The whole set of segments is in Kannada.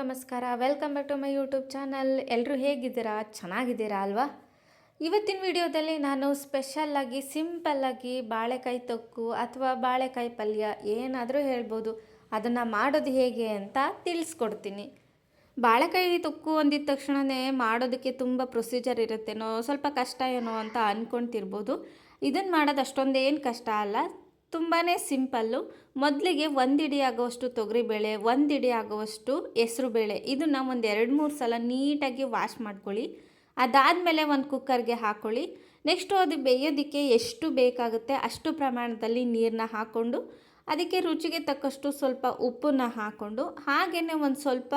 ನಮಸ್ಕಾರ. Welcome back to my YouTube channel ಎಲ್ಲರೂ ಹೇಗಿದ್ದೀರಾ? ಚೆನ್ನಾಗಿದ್ದೀರಾ ಅಲ್ವಾ? ಇವತ್ತಿನ ವಿಡಿಯೋದಲ್ಲಿ ನಾನು ಸ್ಪೆಷಲ್ಲಾಗಿ ಸಿಂಪಲ್ಲಾಗಿ ಬಾಳೆಕಾಯಿ ತೊಕ್ಕು ಅಥವಾ ಬಾಳೆಕಾಯಿ ಪಲ್ಯ ಏನಾದರೂ ಹೇಳ್ಬೋದು. ಅದನ್ನು ಮಾಡೋದು ಹೇಗೆ ಅಂತ ತಿಳಿಸ್ಕೊಡ್ತೀನಿ. ಬಾಳೆಕಾಯಿ ತೊಕ್ಕು ಅಂದಿದ ತಕ್ಷಣವೇ ಮಾಡೋದಕ್ಕೆ ತುಂಬ ಪ್ರೊಸೀಜರ್ ಇರುತ್ತೇನೋ, ಸ್ವಲ್ಪ ಕಷ್ಟ ಏನೋ ಅಂತ ಅಂದ್ಕೊಳ್ತಿರ್ಬೋದು ಇದನ್ನು ಮಾಡೋದು ಅಷ್ಟೊಂದೇನು ಕಷ್ಟ ಅಲ್ಲ. ತುಂಬಾ ಸಿಂಪಲ್ಲು. ಮೊದಲಿಗೆ ಒಂದು ಇಡಿ ಆಗುವಷ್ಟು ತೊಗರಿಬೇಳೆ ಒಂದು ಇಡಿ ಆಗುವಷ್ಟು ಹೆಸ್ರುಬೇಳೆ. ಇದನ್ನು ಒಂದು ಎರಡು ಮೂರು ಸಲ ನೀಟಾಗಿ ವಾಶ್ ಮಾಡ್ಕೊಳ್ಳಿ. ಅದಾದಮೇಲೆ ಒಂದು ಕುಕ್ಕರ್ಗೆ ಹಾಕ್ಕೊಳ್ಳಿ ನೆಕ್ಸ್ಟು ಅದು ಬೇಯೋದಕ್ಕೆ ಎಷ್ಟು ಬೇಕಾಗುತ್ತೆ ಅಷ್ಟು ಪ್ರಮಾಣದಲ್ಲಿ ನೀರನ್ನ ಹಾಕ್ಕೊಂಡು ಅದಕ್ಕೆ ರುಚಿಗೆ ತಕ್ಕಷ್ಟು ಸ್ವಲ್ಪ ಉಪ್ಪನ್ನ ಹಾಕ್ಕೊಂಡು ಹಾಗೆಯೇ ಒಂದು ಸ್ವಲ್ಪ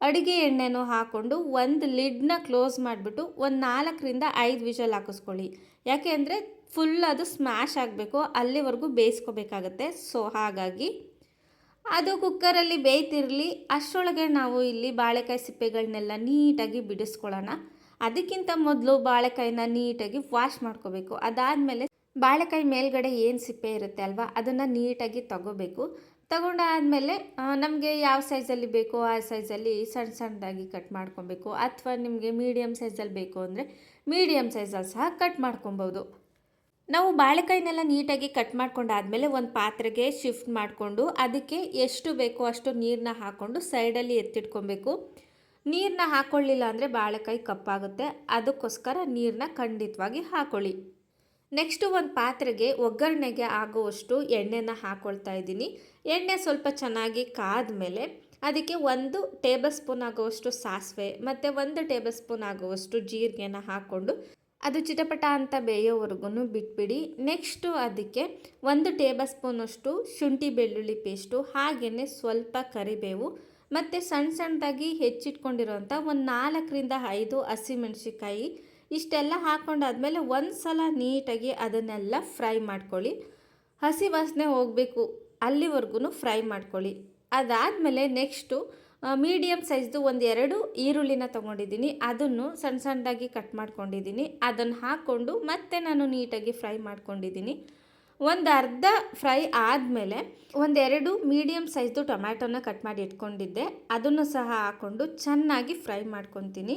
ಅಡುಗೆ ಎಣ್ಣೆನೂ ಹಾಕ್ಕೊಂಡು ಒಂದು ಲಿಡ್ನ ಕ್ಲೋಸ್ ಮಾಡಿಬಿಟ್ಟು ಒಂದು ನಾಲ್ಕರಿಂದ ಐದು ವಿಷಲ್ ಹಾಕಿಸ್ಕೊಳ್ಳಿ. ಯಾಕೆ ಅಂದರೆ ಫುಲ್ ಅದು ಸ್ಮ್ಯಾಶ್ ಆಗಬೇಕು, ಅಲ್ಲಿವರೆಗೂ ಬೇಯಿಸ್ಕೋಬೇಕಾಗತ್ತೆ. ಸೊ, ಹಾಗಾಗಿ ಅದು ಕುಕ್ಕರಲ್ಲಿ ಬೇಯ್ತಿರಲಿ, ಅಷ್ಟರೊಳಗೆ ನಾವು ಇಲ್ಲಿ ಬಾಳೆಕಾಯಿ ಸಿಪ್ಪೆಗಳನ್ನೆಲ್ಲ ನೀಟಾಗಿ ಬಿಡಿಸ್ಕೊಳ್ಳೋಣ. ಅದಕ್ಕಿಂತ ಮೊದಲು ಬಾಳೆಕಾಯಿನ ನೀಟಾಗಿ ವಾಶ್ ಮಾಡ್ಕೋಬೇಕು. ಅದಾದಮೇಲೆ ಬಾಳೆಕಾಯಿ ಮೇಲ್ಗಡೆ ಏನು ಸಿಪ್ಪೆ ಇರುತ್ತೆ ಅಲ್ವಾ, ಅದನ್ನು ನೀಟಾಗಿ ತಗೋಬೇಕು. ತಗೊಂಡಾದಮೇಲೆ ನಮಗೆ ಯಾವ ಸೈಜಲ್ಲಿ ಬೇಕೋ ಆ ಸೈಜಲ್ಲಿ ಸಣ್ಣ ಸಣ್ಣದಾಗಿ ಕಟ್ ಮಾಡ್ಕೊಬೇಕು. ಅಥವಾ ನಿಮಗೆ ಮೀಡಿಯಮ್ ಸೈಜಲ್ಲಿ ಬೇಕು ಅಂದರೆ ಮೀಡಿಯಮ್ ಸೈಜಲ್ಲಿ ಸಹ ಕಟ್ ಮಾಡ್ಕೊಬೋದು. ನಾವು ಬಾಳೆಕಾಯಿನೆಲ್ಲ ನೀಟಾಗಿ ಕಟ್ ಮಾಡ್ಕೊಂಡಾದಮೇಲೆ ಒಂದು ಪಾತ್ರೆಗೆ ಶಿಫ್ಟ್ ಮಾಡಿಕೊಂಡು ಅದಕ್ಕೆ ಎಷ್ಟು ಬೇಕೋ ಅಷ್ಟು ನೀರನ್ನ ಹಾಕ್ಕೊಂಡು ಸೈಡಲ್ಲಿ ಎತ್ತಿಟ್ಕೊಬೇಕು. ನೀರನ್ನ ಹಾಕ್ಕೊಳ್ಳಿಲ್ಲ ಅಂದರೆ ಬಾಳೆಕಾಯಿ ಕಪ್ಪಾಗುತ್ತೆ. ಅದಕ್ಕೋಸ್ಕರ ನೀರನ್ನ ಖಂಡಿತವಾಗಿ ಹಾಕೊಳ್ಳಿ. ನೆಕ್ಸ್ಟು ಒಂದು ಪಾತ್ರೆಗೆ ಒಗ್ಗರಣೆಗೆ ಆಗುವಷ್ಟು ಎಣ್ಣೆನ ಹಾಕ್ಕೊಳ್ತಾ ಇದ್ದೀನಿ. ಎಣ್ಣೆ ಸ್ವಲ್ಪ ಚೆನ್ನಾಗಿ ಕಾದ್ಮೇಲೆ ಅದಕ್ಕೆ ಒಂದು ಟೇಬಲ್ ಸ್ಪೂನ್ ಆಗುವಷ್ಟು ಸಾಸಿವೆ ಮತ್ತು ಒಂದು ಟೇಬಲ್ ಸ್ಪೂನ್ ಆಗುವಷ್ಟು ಜೀರಿಗೆನ ಹಾಕ್ಕೊಂಡು ಅದು ಚಿಟಪಟ ಅಂತ ಬೇಯೋವರೆಗೂ ಬಿಟ್ಬಿಡಿ. ನೆಕ್ಸ್ಟು ಅದಕ್ಕೆ ಒಂದು ಟೇಬಲ್ ಸ್ಪೂನಷ್ಟು ಶುಂಠಿ ಬೆಳ್ಳುಳ್ಳಿ ಪೇಸ್ಟು ಹಾಗೆಯೇ ಸ್ವಲ್ಪ ಕರಿಬೇವು ಮತ್ತು ಸಣ್ಣ ಸಣ್ಣದಾಗಿ ಹೆಚ್ಚಿಟ್ಕೊಂಡಿರೋಂಥ ಒಂದು ನಾಲ್ಕರಿಂದ ಐದು ಹಸಿಮೆಣ್ಸಿಕಾಯಿ ಇಷ್ಟೆಲ್ಲ ಹಾಕ್ಕೊಂಡಾದಮೇಲೆ ಒಂದು ಸಲ ನೀಟಾಗಿ ಅದನ್ನೆಲ್ಲ ಫ್ರೈ ಮಾಡ್ಕೊಳ್ಳಿ. ಹಸಿ ವಾಸನೆ ಹೋಗಬೇಕು ಅಲ್ಲಿವರೆಗೂ ಫ್ರೈ ಮಾಡ್ಕೊಳ್ಳಿ. ಅದಾದಮೇಲೆ ನೆಕ್ಸ್ಟು ಮೀಡಿಯಮ್ ಸೈಜ್ದು ಒಂದು ಎರಡು ಈರುಳ್ಳಿನ ತೊಗೊಂಡಿದ್ದೀನಿ. ಅದನ್ನು ಸಣ್ಣ ಸಣ್ಣದಾಗಿ ಕಟ್ ಮಾಡ್ಕೊಂಡಿದ್ದೀನಿ. ಅದನ್ನು ಹಾಕ್ಕೊಂಡು ಮತ್ತೆ ನಾನು ನೀಟಾಗಿ ಫ್ರೈ ಮಾಡ್ಕೊಂಡಿದ್ದೀನಿ. ಒಂದು ಅರ್ಧ ಫ್ರೈ ಆದಮೇಲೆ ಒಂದೆರಡು ಮೀಡಿಯಮ್ ಸೈಜ್ದು ಟೊಮ್ಯಾಟೊನ ಕಟ್ ಮಾಡಿ ಇಟ್ಕೊಂಡಿದ್ದೆ. ಅದನ್ನು ಸಹ ಹಾಕ್ಕೊಂಡು ಚೆನ್ನಾಗಿ ಫ್ರೈ ಮಾಡ್ಕೊತೀನಿ.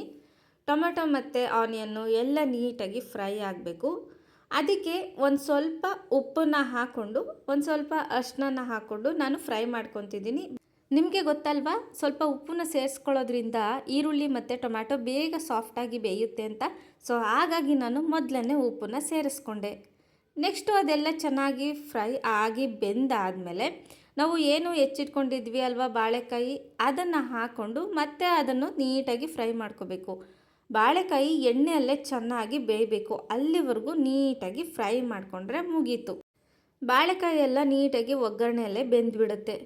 ಟೊಮೆಟೊ ಮತ್ತು ಆನಿಯನ್ನು ಎಲ್ಲ ನೀಟಾಗಿ ಫ್ರೈ ಆಗಬೇಕು. ಅದಕ್ಕೆ ಒಂದು ಸ್ವಲ್ಪ ಉಪ್ಪನ್ನು ಹಾಕ್ಕೊಂಡು ಒಂದು ಸ್ವಲ್ಪ ಅರ್ಶಿನ ಹಾಕ್ಕೊಂಡು ನಾನು ಫ್ರೈ ಮಾಡ್ಕೊತಿದ್ದೀನಿ. ನಿಮಗೆ ಗೊತ್ತಲ್ವಾ? ಸ್ವಲ್ಪ ಉಪ್ಪನ್ನ ಸೇರಿಸ್ಕೊಳ್ಳೋದ್ರಿಂದ ಈರುಳ್ಳಿ ಮತ್ತು ಟೊಮ್ಯಾಟೊ ಬೇಗ ಸಾಫ್ಟಾಗಿ ಬೇಯುತ್ತೆ ಅಂತ. ಸೊ ಹಾಗಾಗಿ ನಾನು ಮೊದಲನೇ ಉಪ್ಪನ್ನು ಸೇರಿಸ್ಕೊಂಡೆ. ನೆಕ್ಸ್ಟು ಅದೆಲ್ಲ ಚೆನ್ನಾಗಿ ಫ್ರೈ ಆಗಿ ಬೆಂದಾದಮೇಲೆ ನಾವು ಏನು ಹೆಚ್ಚಿಟ್ಕೊಂಡಿದ್ವಿ ಅಲ್ವಾ? ಬಾಳೆಕಾಯಿ, ಅದನ್ನು ಹಾಕ್ಕೊಂಡು ಮತ್ತೆ ಅದನ್ನು ನೀಟಾಗಿ ಫ್ರೈ ಮಾಡ್ಕೋಬೇಕು. ಬಾಳೆಕಾಯಿ ಎಣ್ಣೆಯಲ್ಲೇ ಚೆನ್ನಾಗಿ ಬೇಯಬೇಕು. ಅಲ್ಲಿವರೆಗೂ ನೀಟಾಗಿ ಫ್ರೈ ಮಾಡಿಕೊಂಡ್ರೆ ಮುಗೀತು. ಬಾಳೆಕಾಯಿ ಎಲ್ಲ ನೀಟಾಗಿ ಒಗ್ಗರಣೆಯಲ್ಲೇ ಬೆಂದ್ಬಿಡುತ್ತೆ.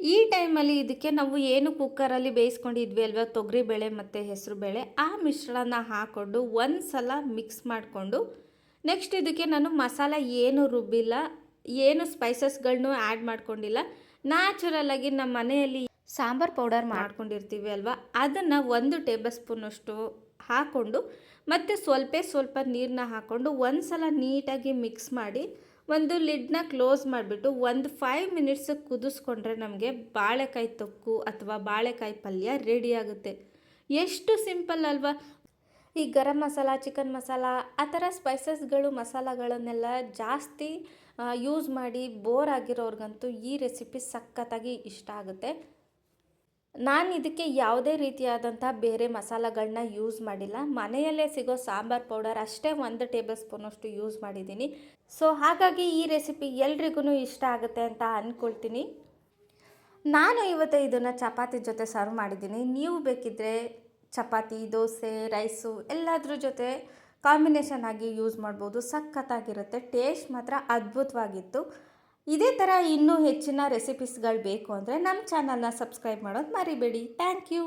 ಈ ಟೈಮಲ್ಲಿ ಇದಕ್ಕೆ ನಾವು ಏನು ಕುಕ್ಕರಲ್ಲಿ ಬೇಯಿಸ್ಕೊಂಡಿದ್ವಿ ಅಲ್ವಾ? ತೊಗರಿಬೇಳೆ ಮತ್ತು ಹೆಸರು ಬೇಳೆ ಆ ಮಿಶ್ರಣ ಹಾಕ್ಕೊಂಡು ಒಂದು ಸಲ ಮಿಕ್ಸ್ ಮಾಡಿಕೊಂಡು ನೆಕ್ಸ್ಟ್ ಇದಕ್ಕೆ ನಾನು ಮಸಾಲ ಏನು ರುಬ್ಬಿಲ್ಲ, ಏನು ಸ್ಪೈಸಸ್ಗಳನ್ನೂ ಆ್ಯಡ್ ಮಾಡ್ಕೊಂಡಿಲ್ಲ. ನ್ಯಾಚುರಲ್ಲಾಗಿ ನಮ್ಮ ಮನೆಯಲ್ಲಿ ಸಾಂಬಾರ್ ಪೌಡರ್ ಮಾಡ್ಕೊಂಡಿರ್ತೀವಿ ಅಲ್ವಾ? ಅದನ್ನು ಒಂದು ಟೇಬಲ್ ಸ್ಪೂನಷ್ಟು ಹಾಕ್ಕೊಂಡು ಮತ್ತು ಸ್ವಲ್ಪ ಸ್ವಲ್ಪ ನೀರನ್ನ ಹಾಕ್ಕೊಂಡು ಒಂದು ಸಲ ನೀಟಾಗಿ ಮಿಕ್ಸ್ ಮಾಡಿ ಒಂದು ಲಿಡ್ನ ಕ್ಲೋಸ್ ಮಾಡಿಬಿಟ್ಟು ಒಂದು ಫೈವ್ ಮಿನಿಟ್ಸ್ ಕುದಿಸ್ಕೊಂಡ್ರೆ ನಮಗೆ ಬಾಳೆಕಾಯಿ ತೊಕ್ಕು ಅಥವಾ ಬಾಳೆಕಾಯಿ ಪಲ್ಯ ರೆಡಿ ಆಗುತ್ತೆ. ಎಷ್ಟು ಸಿಂಪಲ್ ಅಲ್ವಾ? ಈ ಗರಂ ಮಸಾಲ ಚಿಕನ್ ಮಸಾಲ ಆ ಥರ ಸ್ಪೈಸಸ್ಗಳು ಮಸಾಲಗಳನ್ನೆಲ್ಲ ಜಾಸ್ತಿ ಯೂಸ್ ಮಾಡಿ ಬೋರ್ ಆಗಿರೋರ್ಗಂತೂ ಈ ರೆಸಿಪಿ ಸಖತ್ತಾಗಿ ಇಷ್ಟ ಆಗುತ್ತೆ. ನಾನು ಇದಕ್ಕೆ ಯಾವುದೇ ರೀತಿಯಾದಂಥ ಬೇರೆ ಮಸಾಲಗಳನ್ನ ಯೂಸ್ ಮಾಡಿಲ್ಲ. ಮನೆಯಲ್ಲೇ ಸಿಗೋ ಸಾಂಬಾರ್ ಪೌಡರ್ ಅಷ್ಟೇ ಒಂದು ಟೇಬಲ್ ಸ್ಪೂನಷ್ಟು ಯೂಸ್ ಮಾಡಿದ್ದೀನಿ. ಸೊ ಹಾಗಾಗಿ ಈ ರೆಸಿಪಿ ಎಲ್ರಿಗೂ ಇಷ್ಟ ಆಗುತ್ತೆ ಅಂತ ಅಂದ್ಕೊಳ್ತೀನಿ ನಾನು ಇವತ್ತು ಇದನ್ನು ಚಪಾತಿ ಜೊತೆ ಸರ್ವ್ ಮಾಡಿದ್ದೀನಿ. ನೀವು ಬೇಕಿದ್ದರೆ ಚಪಾತಿ, ದೋಸೆ ರೈಸು ಎಲ್ಲದ್ರ ಜೊತೆ ಕಾಂಬಿನೇಷನ್ ಆಗಿ ಯೂಸ್ ಮಾಡ್ಬೋದು. ಸಖತ್ತಾಗಿರುತ್ತೆ. ಟೇಸ್ಟ್ ಮಾತ್ರ ಅದ್ಭುತವಾಗಿತ್ತು. ಇದೇ ಥರ ಇನ್ನೂ ಹೆಚ್ಚಿನ ರೆಸಿಪೀಸ್ಗಳು ಬೇಕು ಅಂದರೆ ನಮ್ಮ ಚಾನಲ್ನ ಸಬ್ಸ್ಕ್ರೈಬ್ ಮಾಡೋದು ಮರಿಬೇಡಿ. Thank you